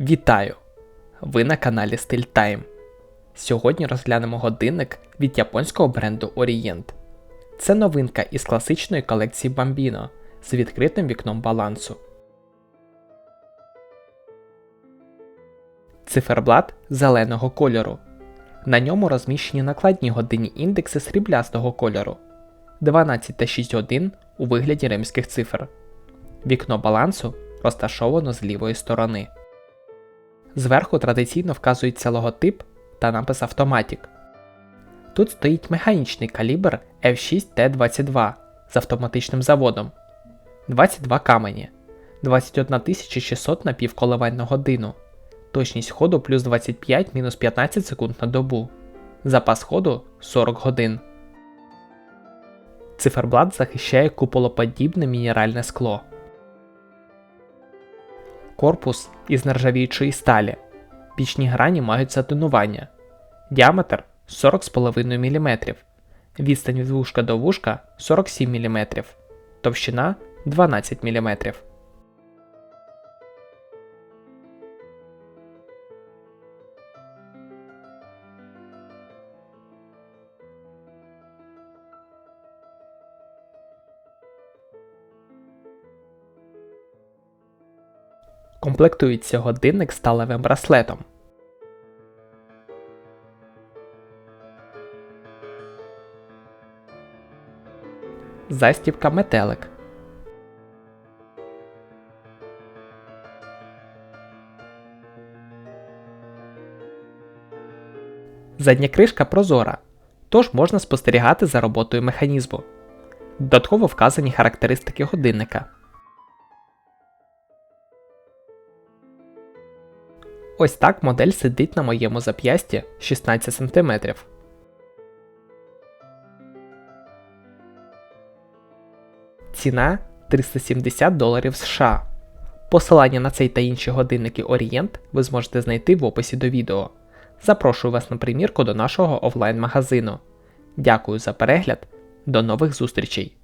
Вітаю! Ви на каналі Стиль Time. Сьогодні розглянемо годинник від японського бренду Orient. Це новинка із класичної колекції Bambino з відкритим вікном балансу. Циферблат зеленого кольору. На ньому розміщені накладні годинні індекси сріблястого кольору 12 та 6 годин у вигляді римських цифр. Вікно балансу розташовано з лівої сторони. Зверху традиційно вказується логотип та напис Automatic. Тут стоїть механічний калібр F6T22 з автоматичним заводом, 22 камені, 21 600 напівколивань на годину, точність ходу плюс 25 мінус 15 секунд на добу, запас ходу 40 годин. Циферблат захищає куполоподібне мінеральне скло. Корпус із нержавіючої сталі. Пічні грані мають сатинування. Діаметр 40,5 мм. Відстань від вушка до вушка 47 мм. Товщина 12 мм. Комплектується годинник сталевим браслетом. Застібка метелик. Задня кришка прозора, тож можна спостерігати за роботою механізму. Додатково вказані характеристики годинника. Ось так модель сидить на моєму зап'ясті 16 см. Ціна 370 доларів США. Посилання на цей та інші годинники Orient ви зможете знайти в описі до відео. Запрошую вас на примірку до нашого офлайн магазину. Дякую за перегляд. До нових зустрічей!